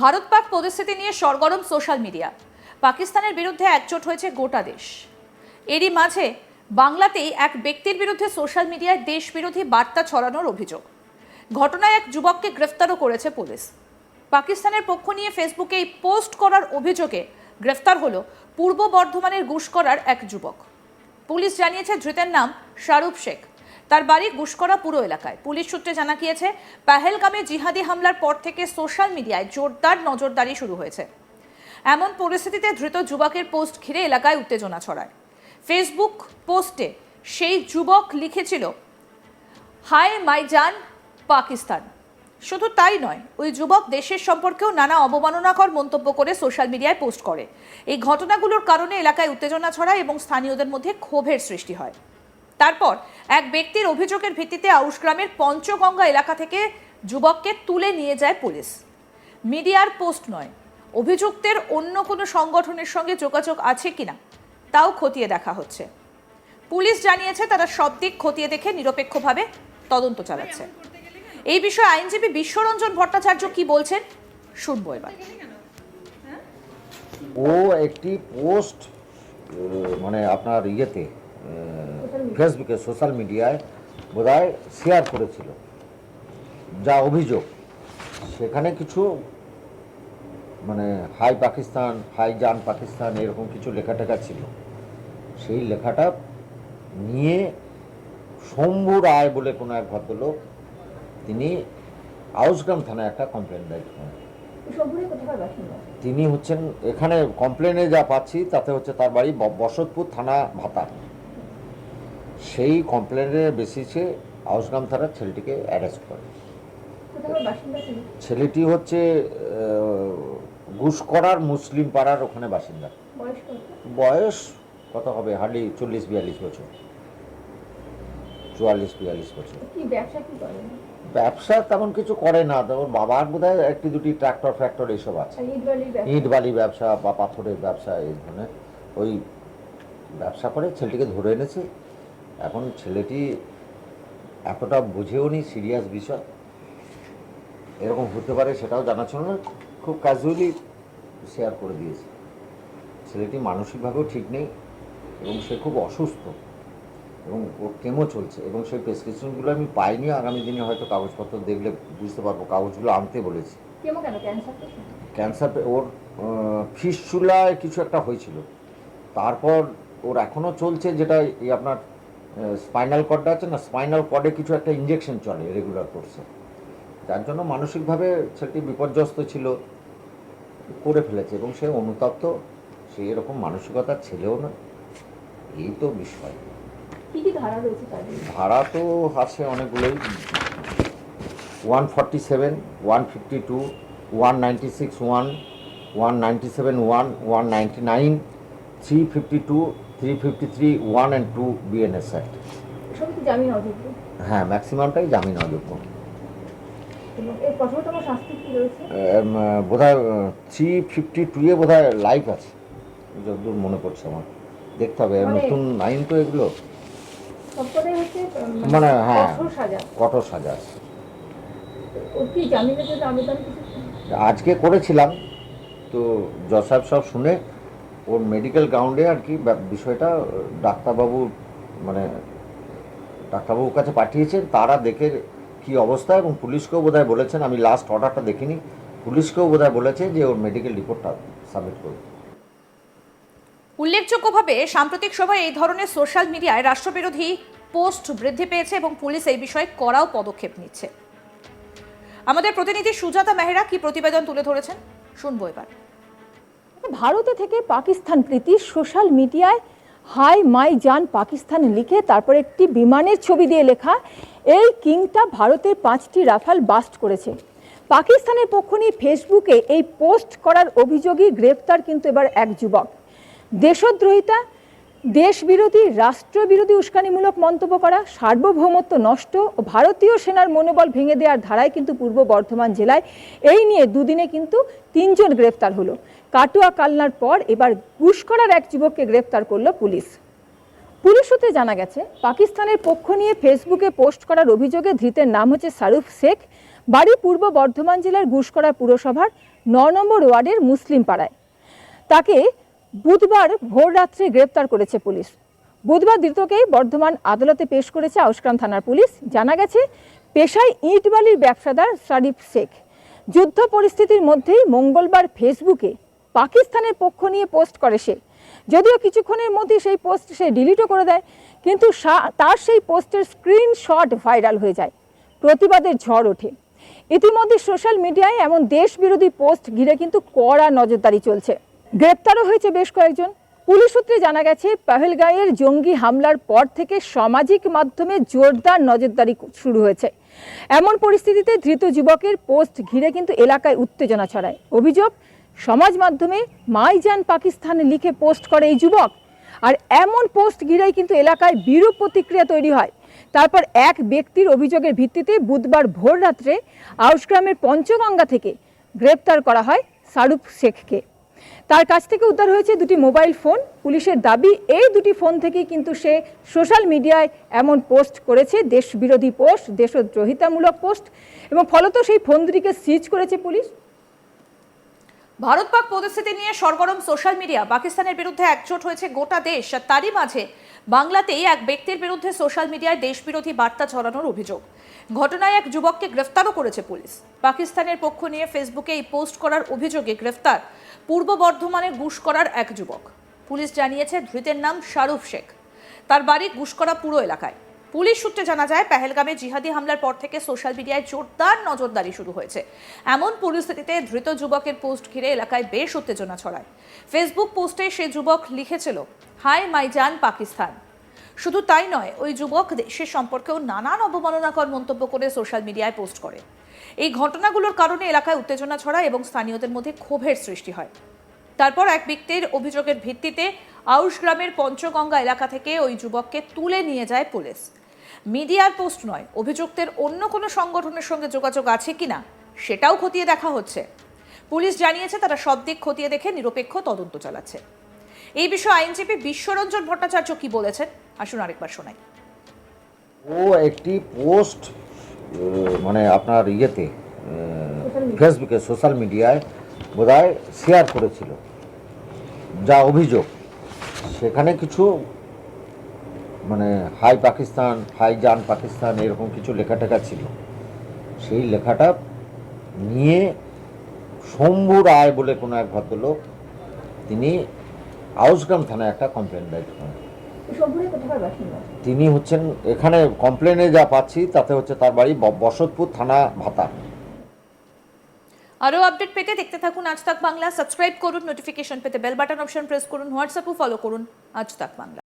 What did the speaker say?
ভারত পাক পরিস্থিতি নিয়ে সরগরম social media. পাকিস্তানের বিরুদ্ধে একজোট হয়েছে গোটা দেশ। এরই মাঝে বাংলাতেই এক ব্যক্তির বিরুদ্ধে সোশ্যাল মিডিয়ায় দেশবিরোধী বার্তা ছড়ানোর অভিযোগ। ঘটনায় এক যুবককে গ্রেফতারও করেছে পুলিশ। পাকিস্তানের পক্ষ নিয়ে ফেসবুকে এই পোস্ট করার অভিযোগে গ্রেফতার হলো পূর্ব বর্ধমানের গুসকরার এক যুবক। পুলিশ জানিয়েছে ধৃতের নাম শাহরুখ শেখ। তার বাড়ি গুসকরা পুরো এলাকায়। পুলিশ সূত্রে জানা গিয়েছে, পাহেলগামে জিহাদি হামলার পর থেকে সোশ্যাল মিডিয়ায় জোরদার নজরদারি শুরু হয়েছে। এমন পরিস্থিতিতে ধৃত যুবকের পোস্ট ঘিরে এলাকায় উত্তেজনা ছড়ায়। ফেসবুক পোস্টে সেই যুবক লিখেছিল হায় মাইজান, পাকিস্তান। শুধু তাই নয়, ওই যুবক দেশের সম্পর্কেও নানা অবমাননাকর মন্তব্য করে সোশ্যাল মিডিয়ায় পোস্ট করে। এই ঘটনাগুলোর কারণে এলাকায় উত্তেজনা ছড়ায় এবং স্থানীয়দের মধ্যে ক্ষোভের সৃষ্টি হয়। তারপর এক ব্যক্তির অভিযোগের ভিত্তিতে আউশ গ্রামের পঞ্চগঙ্গা এলাকা থেকে যুবককে তুলে নিয়ে যায় পুলিশ। মিডিয়ার পোস্ট নয়। অভিযুক্তের অন্য কোনো সংগঠনের সঙ্গে যোগাযোগ আছে কিনা, তাও খতিয়ে দেখা হচ্ছে। পুলিশ জানিয়েছে, তারা সব দিক খতিয়ে দেখে নিরপেক্ষভাবে তদন্ত চালাচ্ছে। এই বিষয়ে আইনজীবী বিশ্বরঞ্জন ভট্টাচার্য কি বলছেন, শুনব এবার। ও একটি পোস্ট মানে আপনার ইয়েতে ফেসবুকে সোশ্যাল মিডিয়ায় বোধহয় শেয়ার করেছিল। যা অভিযোগ। সেখানে কিছু মানে হাই পাকিস্তান হাই জান পাকিস্তান এরকম কিছু লেখা টেখা ছিল। সেই লেখাটা নিয়ে শম্ভু রায় বলে কোনো এক ভদ্রলোক তিনি আউসগ্রাম থানায় একটা কমপ্লেন দায়ের করেন। তিনি হচ্ছেন এখানে কমপ্লেনে যা পাচ্ছি তাতে হচ্ছে তার বাড়ি বসতপুর থানা ভাতা। সেই কমপ্লেনের বেসিসে আউসগ্রাম থানার ছেলেটিকে অ্যারেস্ট করে। ছেলেটি হচ্ছে ঘুষকরার মুসলিম পাড়ার ওখানে বাসিন্দা। বয়স কত হবে? হার্ডলি চল্লিশ বিয়াল্লিশ বছর। চুয়াল্লিশ বিয়াল্লিশ বছর। ব্যবসা তেমন কিছু করে না। তো ওর বাবার বোধহয় একটি দুটি ট্র্যাক্টর ফ্যাক্টর এইসব আছে। ইট বালি ব্যবসা বা পাথরের ব্যবসা, এই ধরনের। ওই ব্যবসা করে ছেলেটিকে ধরে এনেছে। এখন ছেলেটি এতটা বুঝেও নি সিরিয়াস বিষয়। এরকম হতে পারে সেটাও জানা ছিল না খুব ক্যাজুয়ালি শেয়ার করে দিয়েছে। ছেলেটি মানসিকভাবেও ঠিক নেই এবং সে খুব অসুস্থ এবং ওর কেমো চলছে এবং সেই প্রেসক্রিপশনগুলো আমি পাইনি আগামী দিনে হয়তো কাগজপত্র দেখলে বুঝতে পারব কাগজগুলো আনতে বলেছি। কেমন কেন? ক্যান্সার ক্যান্সার ওর ফিসচুলায় কিছু একটা হয়েছিল। তারপর ওর এখনও চলছে যেটা এই আপনার স্পাইনাল কর্ডটা আছে না স্পাইনাল কর্ডে কিছু একটা ইঞ্জেকশন চলে রেগুলার কোর্সে যার জন্য মানসিকভাবে ছেলেটি বিপর্যস্ত ছিল করে ফেলেছে এবং সে অনুতপ্ত সে এরকম মানসিকতার ছেলেও না এই তো বিষয়। ধারা ভাড়া তো আছে অনেকগুলোই। One forty seven one fifty two one ninety six one one ninety seven one one ninety nine three fifty two three fifty three one and two BNS act হ্যাঁ ম্যাক্সিমামটাই জামিন অযোগ্য। বোধ হয় থ্রি ফিফটি টুয়ে বোধ হয় লাইফ আছে। যতদূর মনে পড়ছে আমার। দেখতে হবে মানে- নতুন আইন তো এগুলো। মানে হ্যাঁ কঠোর সাজা। আছে। আজকে করেছিলাম তো জজ সাহেব সব শুনে ওর মেডিকেল গ্রাউন্ডে আর কি বিষয়টা ডাক্তারবাবু মানে ডাক্তারবাবুর কাছে পাঠিয়েছেন, তারা দেখে কি অবস্থা এবং পুলিশকেও বোধহয় বলেছেন, আমি লাস্ট অর্ডারটা দেখিনি, পুলিশকেও বোধহয় বলেছে যে ওর মেডিকেল রিপোর্টটা সাবমিট করবে উল্লেখযোগ্যভাবে সাম্প্রতিক সভায় এই ধরনের সোশ্যাল মিডিয়ায় রাষ্ট্রবিরোধী পোস্ট বৃদ্ধি পেয়েছে এবং পুলিশ এই বিষয়ে কড়াও পদক্ষেপ নিচ্ছে। আমাদের প্রতিনিধি সুজাতা মেহরা কি প্রতিবেদন তুলে ধরেছেন? শুনব এবার। ভারতে থেকে পাকিস্তান প্রীতি সোশ্যাল মিডিয়ায় হাই মাই জান পাকিস্তান লিখে তারপর একটি বিমানের ছবি দিয়ে লেখা, এই কিংটা ভারতের পাঁচটি রাফাল বাস্ট করেছে। পাকিস্তানের পক্ষ নিয়ে ফেসবুকে এই পোস্ট করার অভিযোগই গ্রেপ্তার কিন্তু এবার এক যুবক। দেশদ্রোহিতা, দেশবিরোধী, রাষ্ট্রবিরোধী উস্কানিমূলক মন্তব্য করা, সার্বভৌমত্ব নষ্ট ও ভারতীয় সেনার মনোবল ভেঙে দেওয়ার ধারায় কিন্তু পূর্ব বর্ধমান জেলায় এই নিয়ে দুদিনে কিন্তু তিনজন গ্রেফতার হলো। কাটুয়া কালনার পর এবার ঘুষ করার এক যুবককে গ্রেফতার করল পুলিশ। পুলিশ সূত্রে জানা গেছে, পাকিস্তানের পক্ষ নিয়ে ফেসবুকে পোস্ট করার অভিযোগে ধৃতের নাম হচ্ছে শারুফ শেখ, বাড়ি পূর্ব বর্ধমান জেলার গুসকরা পুরসভার ন নম্বর ওয়ার্ডের মুসলিম পাড়ায়। তাকে বুধবার ভোর রাত্রে গ্রেপ্তার করেছে পুলিশ। বুধবার ধৃতকে বর্ধমান আদালতে পেশ করেছে আউসগ্রাম থানার পুলিশ। জানা গেছে, পেশায় ইট বালির ব্যবসাদার শারিফ শেখ। যুদ্ধ পরিস্থিতির মধ্যেই মঙ্গলবার ফেসবুকে পাকিস্তানের পক্ষ নিয়ে পোস্ট করে সে। যদিও কিছুক্ষণের মধ্যে সেই পোস্ট সে ডিলিটও করে দেয়, কিন্তু তার সেই পোস্টের স্ক্রিনশট ভাইরাল হয়ে যায়, প্রতিবাদের ঝড় ওঠে। ইতিমধ্যে সোশ্যাল মিডিয়ায় এমন দেশ বিরোধী পোস্ট ঘিরে কিন্তু কড়া নজরদারি চলছে। গ্রেপ্তারও হয়েছে বেশ কয়েকজন। পুলিশ সূত্রে জানা গেছে, পাহেলগাঁয়ের জঙ্গি হামলার পর থেকে সামাজিক মাধ্যমে জোরদার নজরদারি শুরু হয়েছে। এমন পরিস্থিতিতে ধৃত যুবকের পোস্ট ঘিরে কিন্তু এলাকায় উত্তেজনা ছড়ায়। অভিযোগ সমাজ মাধ্যমে মাই যান পাকিস্তান লিখে পোস্ট করে এই যুবক। আর এমন পোস্ট ঘিরেই কিন্তু এলাকায় বিরূপ প্রতিক্রিয়া তৈরি হয়। তারপর এক ব্যক্তির অভিযোগের ভিত্তিতে বুধবার ভোর রাত্রে আউসগ্রামের পঞ্চগঙ্গা থেকে গ্রেপ্তার করা হয় শাহরুখ শেখকে। তার কাছ থেকে উদ্ধার হয়েছে দুটি মোবাইল ফোন। পুলিশের দাবি, এই দুটি ফোন থেকেই কিন্তু সে সোশ্যাল মিডিয়ায় এমন পোস্ট করেছে, দেশবিরোধী পোস্ট, দেশদ্রোহিতামূলক পোস্ট এবং ফলত সেই ফোন দুটিকে সিজ করেছে পুলিশ। ভারত পাক পরিস্থিতি নিয়ে সরগরম সোশ্যাল মিডিয়া পাকিস্তানের বিরুদ্ধে একজোট হয়েছে গোটা দেশ। তারই মাঝে বাংলাতেই এক ব্যক্তির বিরুদ্ধে সোশ্যাল মিডিয়ায় দেশবিরোধী বার্তা ছড়ানোর অভিযোগ। ঘটনায় এক যুবককে গ্রেফতারও করেছে পুলিশ। পাকিস্তানের পক্ষ নিয়ে ফেসবুকে এই পোস্ট করার অভিযোগে গ্রেফতার পূর্ব বর্ধমানে বর্ধমানের গুসকরার এক যুবক। পুলিশ জানিয়েছে ধৃতের নাম শারুফ শেখ। তার বাড়ি গুসকরা পুরো এলাকায়। পুলিশ সূত্রে জানা যায়, পেহেলগামে জিহাদি হামলার পর থেকে সোশ্যাল মিডিয়ায় জোরদার নজরদারি শুরু হয়েছে। এমন পরিস্থিতিতে ধৃত যুবকের পোস্ট ঘিরে এলাকায় বেশ উত্তেজনা ছড়ায়। ফেসবুক পোস্টে সে যুবক লিখেছিল, হাই মাইজান, পাকিস্তান। শুধু তাই নয়, ওই যুবক দেশের সম্পর্কেও নানান অবমাননাকর মন্তব্য করে সোশ্যাল মিডিয়ায় পোস্ট করে। এই ঘটনাগুলোর কারণে এলাকায় উত্তেজনা ছড়ায় এবং স্থানীয়দের মধ্যে ক্ষোভের সৃষ্টি হয়। তারপর এক ব্যক্তির অভিযোগের ভিত্তিতে আউশ গ্রামের পঞ্চগঙ্গা এলাকা থেকে ওই যুবককে তুলে নিয়ে যায় পুলিশ। মিডিয়ার পোস্ট নয়, অভিযুক্তের অন্য কোনো সংগঠনের সঙ্গে যোগাযোগ আছে কিনা সেটাও খতিয়ে দেখা হচ্ছে। পুলিশ জানিয়েছে তারা সব দিক খতিয়ে দেখে নিরপেক্ষ তদন্ত চালাচ্ছে। এই বিষয়ে আইনজীবী বিশ্বরঞ্জন ভট্টাচার্য কি বলেছেন, আসুন আরেকবার শোনাই। ও একটি পোস্ট মানে আপনার ইয়েতে ফেসবুকে, সোশ্যাল মিডিয়ায় বোধহয় শেয়ার করেছিল। যা অভিযোগ। সেখানে কিছু মানে হাই পাকিস্তান হাই জান পাকিস্তান এরকম কিছু লেখা টেখা ছিল। সেই লেখাটা নিয়ে শম্ভু রায় বলে কোনো এক ভদ্রলোক তিনি আউসগ্রাম থানায় একটা কমপ্লেন দায়ের করেন। তিনি হচ্ছেন এখানে কমপ্লেনে যা পাচ্ছি তাতে হচ্ছে তার বাড়ি বসতপুর থানা ভাতা। আরও আপডেট পেতে দেখতে থাকুন আজ তাক বাংলা। সাবস্ক্রাইব করুন নোটিফিকেশন পেতে বেল বাটন অপশন প্রেস করুন হোয়াটসঅ্যাপও ফলো করুন। আজ তাক বাংলা।